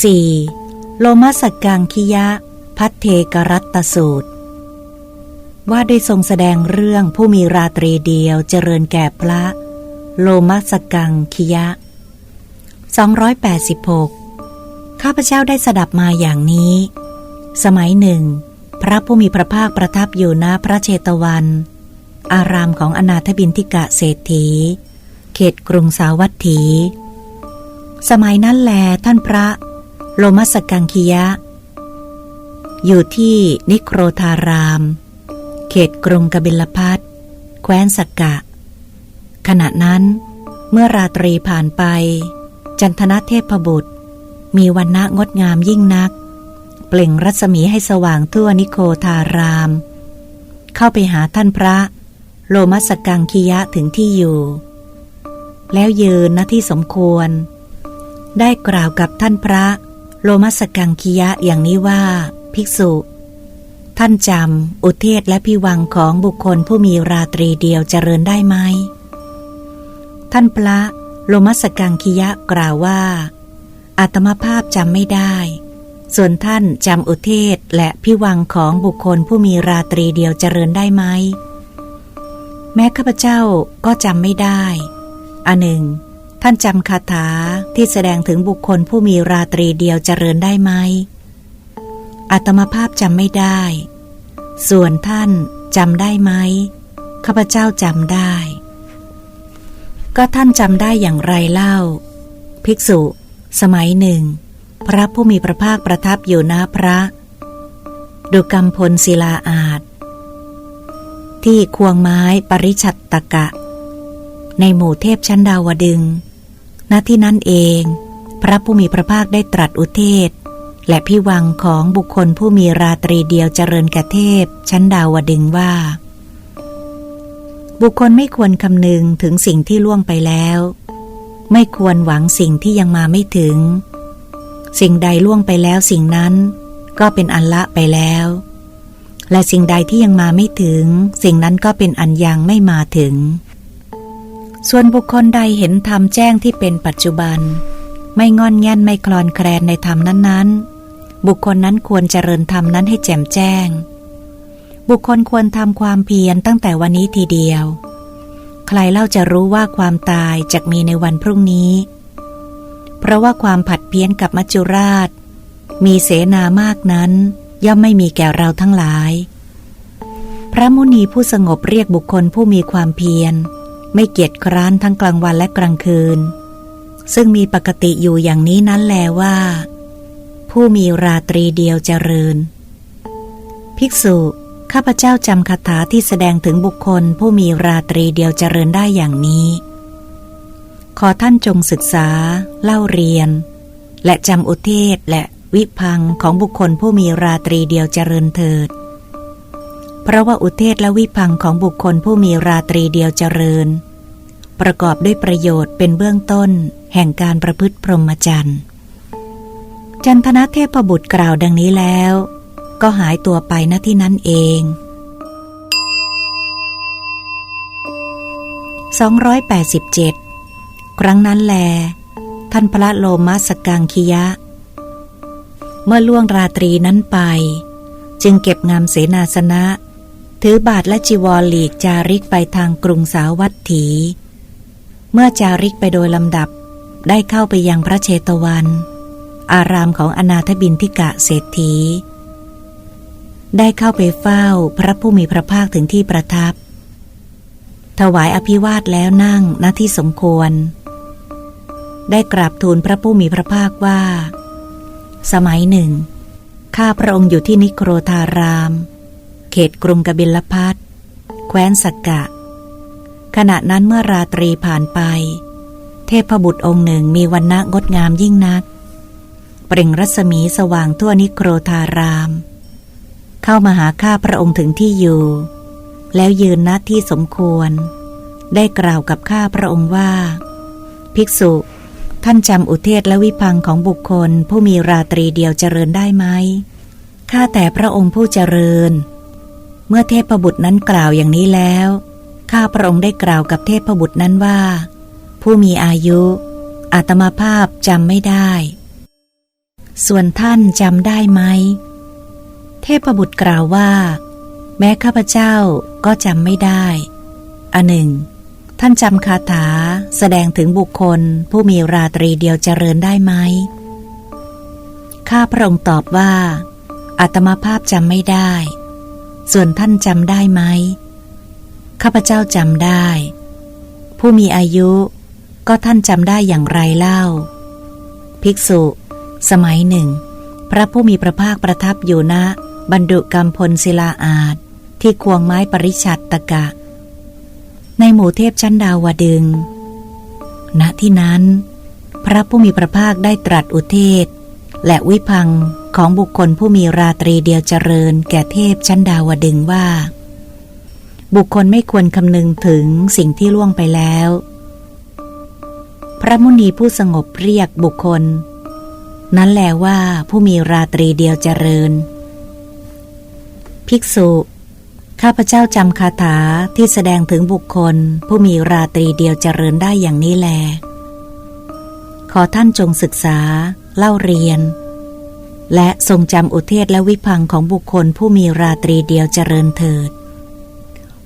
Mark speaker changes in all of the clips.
Speaker 1: 4. โลมาสกกังคิยะ พัทเทกรัตตสูตร ว่าได้ทรงแสดงเรื่องผู้มีราตรีเดียวเจริญแก่พระ โลมาสกกังคิยะ 286 ข้าพเจ้าได้สดับมาอย่างนี้ สมัยหนึ่ง พระผู้มีพระภาคประทับอยู่ณพระเชตวัน อารามของอนาถบินทิกะเศรษฐี เขตกรุงสาวัตถีสมัยนั้นแลท่านพระ โลมัสกังคียะ อยู่ที่นิโครธาราม เขตกรุงกบิลพัทแคว้นสกกะ ขณะนั้นเมื่อราตรีผ่านไป จันทนเทพบุตร มีวันณะงดงามยิ่งนัก เปล่งรัศมีให้สว่างทั่วนิโคธาราม เข้าไปหาท่านพระ โลมัสกังคียะถึงที่อยู่ แล้วยืนณที่สมควร ได้กล่าวกับท่านพระ โลมัสกังคียะอย่างนี้ว่า ภิกษุ ท่านจำอุเทศและพิวังของบุคคลผู้มีราตรีเดียวเจริญได้ไหม ท่านพระโลมัสกังคียะกล่าวว่าอาตมาภาพจำไม่ได้ ส่วนท่านจำอุเทศและพิวังของบุคคลผู้มีราตรีเดียวเจริญได้ไหม แม้ข้าพเจ้าก็จำไม่ได้อันหนึ่ง ท่านจำคาถาที่แสดงถึงบุคคลผู้มีราตรีเดียวเจริญได้ไหมอาตมาภาพจำไม่ได้ ส่วนท่านจำได้ไหมข้าพเจ้าจำได้ ก็ท่านจำได้อย่างไรเล่า ภิกษุ สมัยหนึ่ง พระผู้มีพระภาคประทับอยู่ณพระ ดุกรรมพลศิลาอาจ ที่ควงไม้ปริชัตตกะ ในหมู่เทพชั้นดาวดึง ณที่นั้นเอง พระผู้มีพระภาคได้ตรัสอุเทศ และพิวังของบุคคลผู้มีราตรีเดียวเจริญกเทพ ชั้นดาวดึงว่า บุคคลไม่ควรคำนึงถึงสิ่งที่ล่วงไปแล้ว ไม่ควรหวังสิ่งที่ยังมาไม่ถึง สิ่งใดล่วงไปแล้วสิ่งนั้น ก็เป็นอันละไปแล้ว และสิ่งใดที่ยังมาไม่ถึง สิ่งนั้นก็เป็นอันยังไม่มาถึง ส่วนบุคคลใดเห็นธรรมแจ้งที่เป็นปัจจุบัน ไม่งอนแง่นไม่คลอนแคลนในธรรมนั้นๆ บุคคลนั้นควรเจริญธรรมนั้นให้แจ่มแจ้ง บุคคลควรทำความเพียรตั้งแต่วันนี้ทีเดียว ใครเล่าจะรู้ว่าความตายจะมีในวันพรุ่งนี้ เพราะว่าความผัดเพี้ยนกับมัจจุราช มีเสนามากนั้น ย่อมไม่มีแก่เราทั้งหลาย พระมุนีผู้สงบเรียกบุคคลผู้มีความเพียร ไม่เกียจคร้านทั้งกลางวันและกลางคืน ซึ่งมีปกติอยู่อย่างนี้นั้นแลว่า ผู้มีราตรีเดียวเจริญ ภิกษุ ข้าพเจ้าจำคาถาที่แสดงถึงบุคคลผู้มีราตรีเดียวเจริญได้อย่างนี้ ขอท่านจงศึกษา เล่าเรียน และจำอุเทศและวิพังของบุคคลผู้มีราตรีเดียวเจริญเถิด เพราะว่าอุเทศและวิพังของบุคคลผู้มีราตรีเดียวเจริญ ประกอบด้วยประโยชน์เป็นเบื้องต้น แห่งการประพฤติพรหมจรรย์ จันทนเทพบุตรกล่าวดังนี้แล้ว ก็หายตัวไปณที่นั้นเอง 287 ครั้งนั้นแล ท่านพระโลมาสกังคิยะ เมื่อล่วงราตรีนั้นไป จึงเก็บงามเสนาสนะ ถือบาทและจีวรหลีกจาริกไปทางกรุงสาวัตถี เมื่อจาริกไปโดยลำดับได้เข้าไปยังพระเชตวัน อารามของอนาถบินทิกะเศรษฐี ได้เข้าไปเฝ้าพระผู้มีพระภาคถึงที่ประทับ ถวายอภิวาทแล้วนั่งณที่สมควร ได้กราบทูลพระผู้มีพระภาคว่า สมัยหนึ่ง ข้าพระองค์อยู่ที่นิโครธาราม เขตกรุงกบิลพัทแคว้นสักกะ ขณะนั้นเมื่อราตรีผ่านไป เทพบุตรองค์หนึ่งมีวันณะงดงามยิ่งนัก เปล่งรัศมีสว่างทั่วนิโครธาราม เข้ามาหาข้าพระองค์ถึงที่อยู่ แล้วยืนณที่สมควร ได้กล่าวกับข้าพระองค์ว่า ภิกษุท่านจำอุเทศและวิพังของบุคคลผู้มีราตรีเดียวเจริญได้ไหม ข้าแต่พระองค์ผู้เจริญ มื่อเทพบุตรนั้นกล่าวอย่างนี้แล้ว ข้าพระองค์ได้กล่าวกับเทพบุตรนั้นว่า ผู้มีอายุ อาตมาภาพจำไม่ได้ ส่วนท่านจำได้ไหม เทพบุตรกล่าวว่า แม้ข้าพเจ้าก็จำไม่ได้อันหนึ่ง ท่านจำคาถาแสดงถึงบุคคลผู้มีราตรีเดียวเจริญได้ไหมข้าพระองค์ตอบว่าอาตมาภาพจำไม่ได้ ส่วนท่านจำได้ไหม ข้าพเจ้าจำได้ ผู้มีอายุก็ท่านจำได้อย่างไรเล่า ภิกษุ สมัยหนึ่ง พระผู้มีพระภาคประทับอยู่ณบรรดุกรรมพลศิลาอาจที่ควงไม้ปริชัดตะกะ ในหมู่เทพชั้นดาวดึง ณที่นั้น พระผู้มีพระภาคได้ตรัสอุเทศ และวิพังของบุคคลผู้มีราตรีเดียวเจริญ แก่เทพชั้นดาวดึงว่า บุคคลไม่ควรคำนึงถึงสิ่งที่ล่วงไปแล้ว พระมุนีผู้สงบเรียกบุคคล นั้นแลว่าผู้มีราตรีเดียวเจริญ ภิกษุ ข้าพเจ้าจำคาถาที่แสดงถึงบุคคล ผู้มีราตรีเดียวเจริญได้อย่างนี้แล ขอท่านจงศึกษา เล่าเรียน และทรงจำอุเทศและวิพังของบุคคลผู้มีราตรีเดียวเจริญเถิด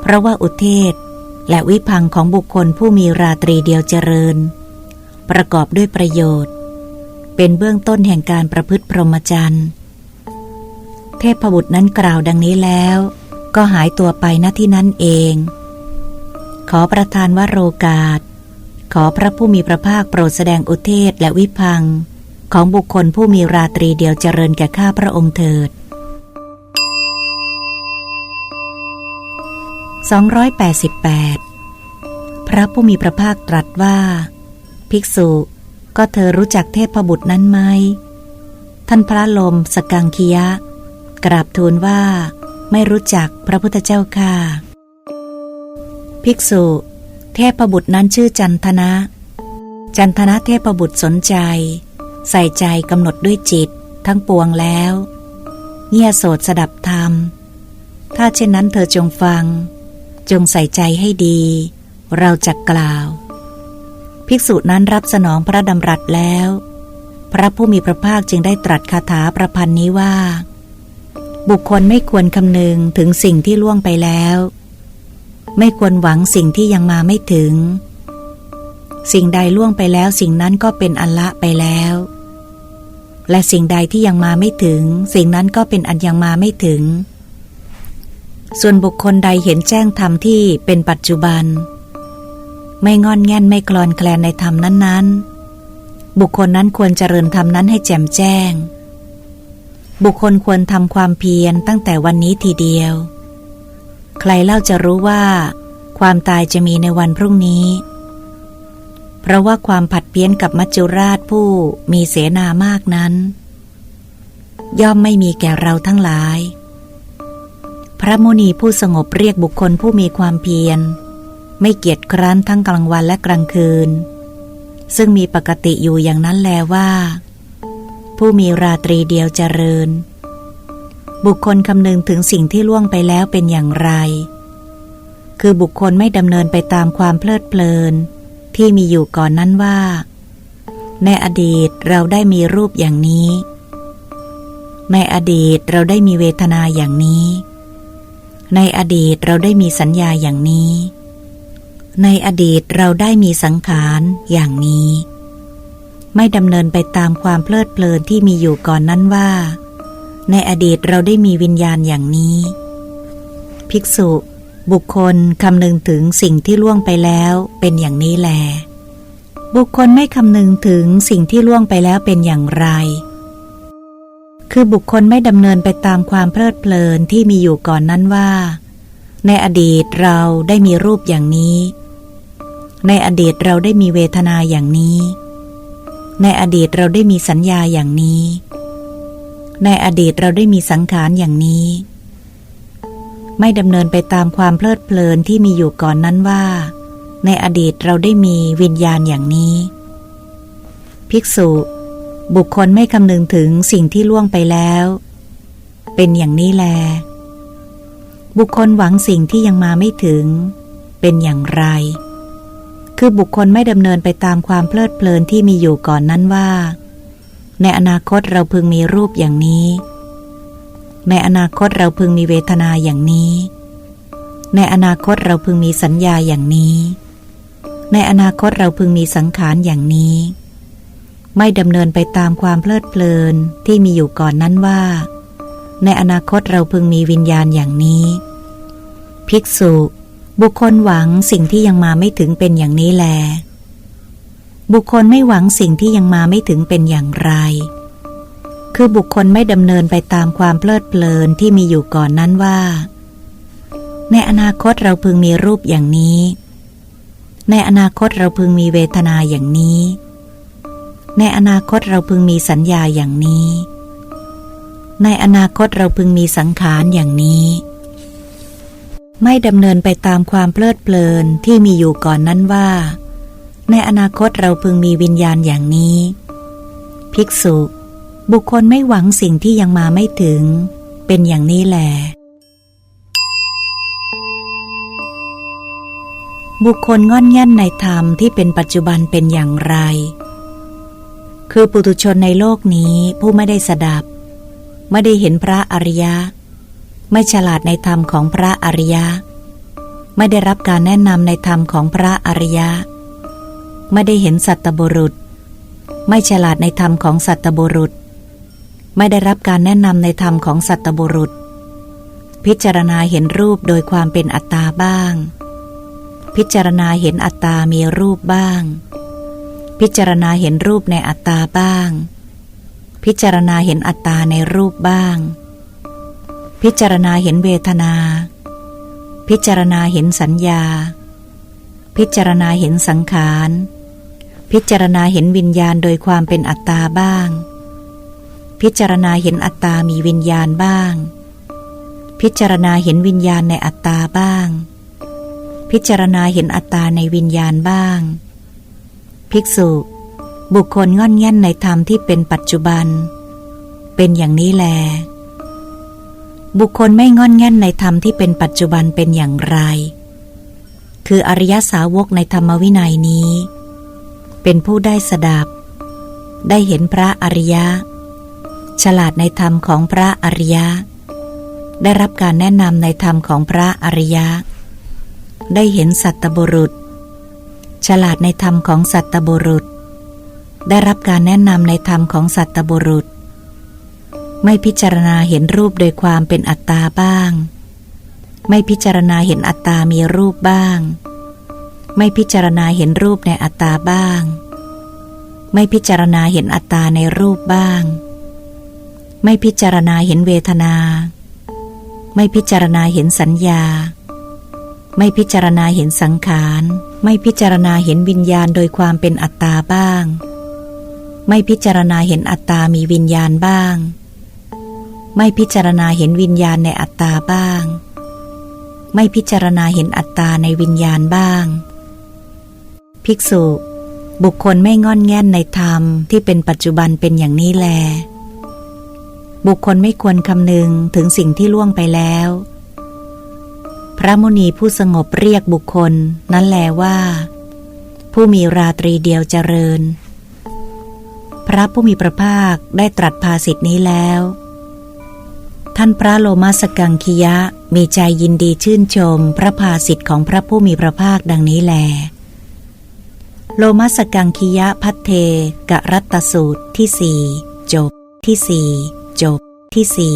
Speaker 1: เพราะว่าอุเทศและวิพังของบุคคลผู้มีราตรีเดียวเจริญ ประกอบด้วยประโยชน์ เป็นเบื้องต้นแห่งการประพฤติพรหมจรรย์เทพบุตรนั้นกล่าวดังนี้แล้ว ก็หายตัวไปณที่นั้นเอง ขอประทานวโรกาส ขอพระผู้มีพระภาคโปรดแสดงอุเทศและวิพัง ของบุคคลผู้มีราตรีเดียวเจริญแก่ข้าพระองค์เถิด 288 พระผู้มีพระภาคตรัสว่า ภิกษุ ก็เธอรู้จักเทพบุตรนั้นไหม ท่านพระลมสกังคียะ กราบทูลว่า ไม่รู้จักพระพุทธเจ้าค่ะ ภิกษุ เทพบุตรนั้นชื่อจันทนะ จันทนะเทพบุตรสนใจ ใส่ใจกำหนดด้วยจิตทั้งปวงแล้ว เงียโสดสดับธรรม ถ้าเช่นนั้นเธอจงฟัง จงใส่ใจให้ดี เราจะกล่าว ภิกษุนั้นรับสนองพระดำรัสแล้ว พระผู้มีพระภาคจึงได้ตรัสคาถาประพันธ์นี้ว่า บุคคลไม่ควรคำนึงถึงสิ่งที่ล่วงไปแล้ว ไม่ควรหวังสิ่งที่ยังมาไม่ถึง สิ่งใดล่วงไปแล้วสิ่งนั้นก็เป็นอันละไปแล้ว และสิ่งใดที่ยังมาไม่ถึง สิ่งนั้นก็เป็นอันยังมาไม่ถึง ส่วนบุคคลใดเห็นแจ้งธรรมที่เป็นปัจจุบัน ไม่งอนแง่นไม่กลอนแคลนในธรรมนั้นๆ บุคคลนั้นควรเจริญธรรมนั้นให้แจ่มแจ้ง บุคคลควรทำความเพียรตั้งแต่วันนี้ทีเดียว ใครเล่าจะรู้ว่า ความตายจะมีในวันพรุ่งนี้ เพราะว่าความผัดเพี้ยนกับมัจจุราชผู้มีเสนามากนั้น ย่อมไม่มีแก่เราทั้งหลาย พระมุนีผู้สงบเรียกบุคคลผู้มีความเพียร ไม่เกียจคร้านทั้งกลางวันและกลางคืน ซึ่งมีปกติอยู่อย่างนั้นแลว่า ผู้มีราตรีเดียวเจริญ บุคคลคำนึงถึงสิ่งที่ล่วงไปแล้วเป็นอย่างไร คือบุคคลไม่ดำเนินไปตามความเพลิดเพลิน ที่มีอยู่ก่อนนั้นว่า ในอดีตเราได้มีรูปอย่างนี้ ในอดีตเราได้มีเวทนาอย่างนี้ ในอดีตเราได้มีสัญญาอย่างนี้ ในอดีตเราได้มีสังขารอย่างนี้ ไม่ดำเนินไปตามความเพลิดเพลินที่มีอยู่ก่อนนั้นว่า ในอดีตเราได้มีวิญญาณอย่างนี้ ภิกษุ บุคคลคำนึงถึงสิ่งที่ล่วงไปแล้วเป็นอย่างนี้แล บุคคลไม่คำนึงถึงสิ่งที่ล่วงไปแล้วเป็นอย่างไร คือบุคคลไม่ดำเนินไปตามความเพลิดเพลินที่มีอยู่ก่อนนั้นว่า ในอดีตเราได้มีรูปอย่างนี้ ในอดีตเราได้มีเวทนาอย่างนี้ ในอดีตเราได้มีสัญญาอย่างนี้ ในอดีตเราได้มีสังขารอย่างนี้ ไม่ดำเนินไปตามความเพลิดเพลินที่มีอยู่ก่อนนั้นว่า ในอดีตเราได้มีวิญญาณอย่างนี้ ภิกษุ บุคคลไม่คำนึงถึงสิ่งที่ล่วงไปแล้ว เป็นอย่างนี้แล บุคคลหวังสิ่งที่ยังมาไม่ถึง เป็นอย่างไร คือบุคคลไม่ดำเนินไปตามความเพลิดเพลินที่มีอยู่ก่อนนั้นว่า ในอนาคตเราพึงมีรูปอย่างนี้ ในอนาคตเราพึงมีเวทนาอย่างนี้ ในอนาคตเราพึงมีสัญญาอย่างนี้ ในอนาคตเราพึงมีสังขารอย่างนี้ ไม่ดำเนินไปตามความเพลิดเพลินที่มีอยู่ก่อนนั้นว่า ในอนาคตเราพึงมีวิญญาณอย่างนี้ ภิกษุ บุคคลหวังสิ่งที่ยังมาไม่ถึงเป็นอย่างนี้แล บุคคลไม่หวังสิ่งที่ยังมาไม่ถึงเป็นอย่างไร คือบุคคลไม่ดำเนินไปตามความเพลิดเพลินที่มีอยู่ก่อนนั้นว่า ในอนาคตเราพึงมีรูปอย่างนี้ ในอนาคตเราพึงมีเวทนาอย่างนี้ ในอนาคตเราพึงมีสัญญาอย่างนี้ ในอนาคตเราพึงมีสังขารอย่างนี้ ไม่ดำเนินไปตามความเพลิดเพลินที่มีอยู่ก่อนนั้นว่า ในอนาคตเราพึงมีวิญญาณอย่างนี้ ภิกษุ บุคคลไม่หวังสิ่งที่ยังมาไม่ถึง เป็นอย่างนี้แหลบุคคลง่อนแง่นในธรรมที่เป็นปัจจุบันเป็นอย่างไร คือปุถุชนในโลกนี้ผู้ไม่ได้สดับ ไม่ได้เห็นพระอริยะ ไม่ฉลาดในธรรมของพระอริยะ ไม่ได้รับการแนะนำในธรรมของพระอริยะ ไม่ได้เห็นสัตบุรุษ ไม่ฉลาดในธรรมของสัตบุรุษ ไม่ได้รับการแนะนำในธรรมของสัตบุรุษ พิจารณาเห็นรูปโดยความเป็นอัตตาบ้าง พิจารณาเห็นอัตตามีรูปบ้าง พิจารณาเห็นรูปในอัตตาบ้าง พิจารณาเห็นอัตตาในรูปบ้าง พิจารณาเห็นเวทนา พิจารณาเห็นสัญญา พิจารณาเห็นสังขาร พิจารณาเห็นวิญญาณโดยความเป็นอัตตาบ้าง พิจารณาเห็นอัตตามีวิญญาณบ้าง พิจารณาเห็นวิญญาณในอัตตาบ้าง พิจารณาเห็นอัตตาในวิญญาณบ้าง ภิกษุ บุคคลง่อนแง่นในธรรมที่เป็นปัจจุบัน เป็นอย่างนี้แล บุคคลไม่ง่อนแง่นในธรรมที่เป็นปัจจุบันเป็นอย่างไร คืออริยสาวกในธรรมวินัยนี้ เป็นผู้ได้สดับ ได้เห็นพระอริยะ ฉลาดในธรรมของพระอริยะ ได้รับการแนะนำในธรรมของพระอริยะ ได้เห็นสัตบุรุษ ฉลาดในธรรมของสัตบุรุษ ได้รับการแนะนำในธรรมของสัตบุรุษ ไม่พิจารณาเห็นรูปโดยความเป็นอัตตาบ้าง ไม่พิจารณาเห็นอัตตามีรูปบ้าง ไม่พิจารณาเห็นรูปในอัตตาบ้าง ไม่พิจารณาเห็นอัตตาในรูปบ้าง ไม่พิจารณาเห็นเวทนา ไม่พิจารณาเห็นสัญญา ไม่พิจารณาเห็นสังขาร ไม่พิจารณาเห็นวิญญาณโดยความเป็นอัตตาบ้าง ไม่พิจารณาเห็นอัตตามีวิญญาณบ้าง ไม่พิจารณาเห็นวิญญาณในอัตตาบ้าง ไม่พิจารณาเห็นอัตตาในวิญญาณบ้าง ภิกษุ บุคคลไม่งอนแง่นในธรรมที่เป็นปัจจุบันเป็นอย่างนี้แล บุคคลไม่ควรคำนึงถึงสิ่งที่ล่วงไปแล้ว พระมุนีผู้สงบเรียกบุคคลนั้นแลว่า ผู้มีราตรีเดียวเจริญ พระผู้มีพระภาคได้ตรัสภาสิทธินี้แล้ว ท่านพระโลมาสกังคิยะมีใจยินดีชื่นชมพระภาสิทธิของพระผู้มีพระภาคดังนี้แล โลมาสกังคิยะพัทเทกะรัตตสูตรที่สี่จบที่สี่ จบที่สี่